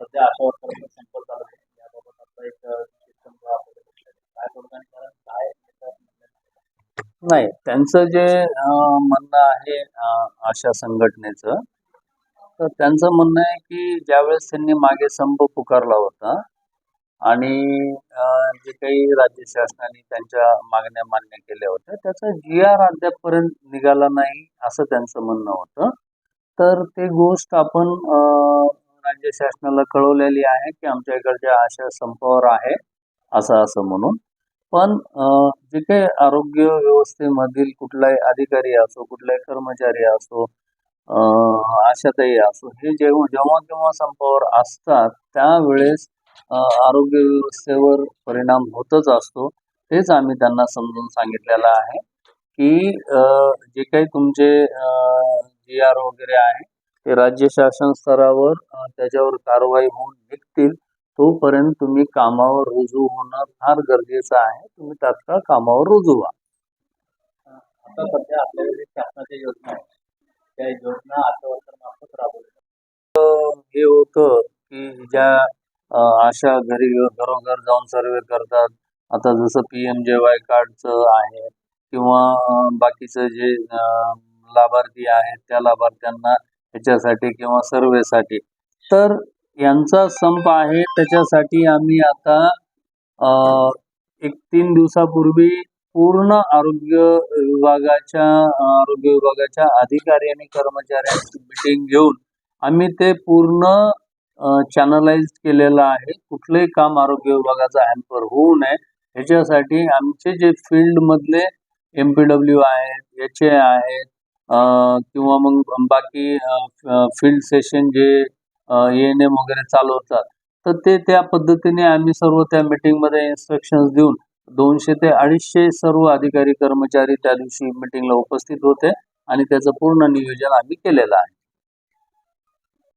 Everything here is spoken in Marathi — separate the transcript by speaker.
Speaker 1: सध्या आशा वर्करांचा सॅम्पल चालू आहे. याबाबत आता एक अ, काय तोडगा काय म्हणजे?
Speaker 2: नाही त्यांचं जे म्हणणं आहे अशा संघटनेचं तर त्यांचं म्हणणं आहे की ज्यावेळेस त्यांनी मागे संप पुकारला होता आणि जे काही राज्य शासनाने त्यांच्या मागण्या मान्य केल्या होत्या त्याचा जी आर अद्यापपर्यंत निघाला नाही असं त्यांचं म्हणणं होतं. तर ते गोष्ट आपण राज्य शासनाला कळवलेली आहे की आमच्या इकडच्या आशा संपावर आहे असं असं म्हणून. पण जे काही आरोग्य व्यवस्थेमधील कुठलाही अधिकारी असो कुठलाही कर्मचारी असो आशाताई असो हे जेव्हा जेव्हा केव्हा संपावर असतात त्यावेळेस आरोग्य व्यवस्थेवर परिणाम होतच असतो. तेच आम्ही त्यांना समजून सांगितलेलं आहे की जे काही तुमचे जी आर वगैरे आहे ते राज्य शासन स्तरावर त्याच्यावर कारवाई होऊन निघतील तोपर्यंत तुम्ही कामावर रुजू होणं फार गरजेचं आहे. तुम्ही तात्काळ कामावर रुजू व्हा.
Speaker 1: आता सध्या आपल्याकडे जे शासनाच्या योजना आहेत. त्या योजना आशा राबवल्या
Speaker 2: हे होतं की ज्या आशा घरी घरोघर जाऊन सर्वे करतात. आता जसं पी एम जे वाय कार्डचं आहे किंवा बाकीचं जे लाभार्थी आहेत त्या लाभार्थ्यांना ह्याच्यासाठी किंवा सर्वेसाठी तर यांचा संप आहे. त्याच्यासाठी आम्ही आता एक तीन दिवसापूर्वी पूर्ण आरोग्य विभागाच्या आरोग्य विभागाच्या अधिकारी आणि कर्मचाऱ्यांची मिटिंग घेऊन आम्ही ते पूर्ण चॅनलाइज केलेलं आहे. कुठलंही काम आरोग्य विभागाचा हॅम्पर होऊ नये. ह्याच्यासाठी आमचे जे फील्डमधले एम पी डब्ल्यू आहेत एच ए आहेत किंवा मग बाकी फील्ड सेशन जे एन एम वगैरे चालवतात. तर ते त्या पद्धतीने आम्ही सर्व त्या मीटिंगमध्ये इन्स्ट्रक्शन देऊन दोनशे ते अडीचशे सर्व अधिकारी कर्मचारी त्या दिवशी मीटिंगला उपस्थित होते आणि त्याचं पूर्ण नियोजन आम्ही केलेलं आहे.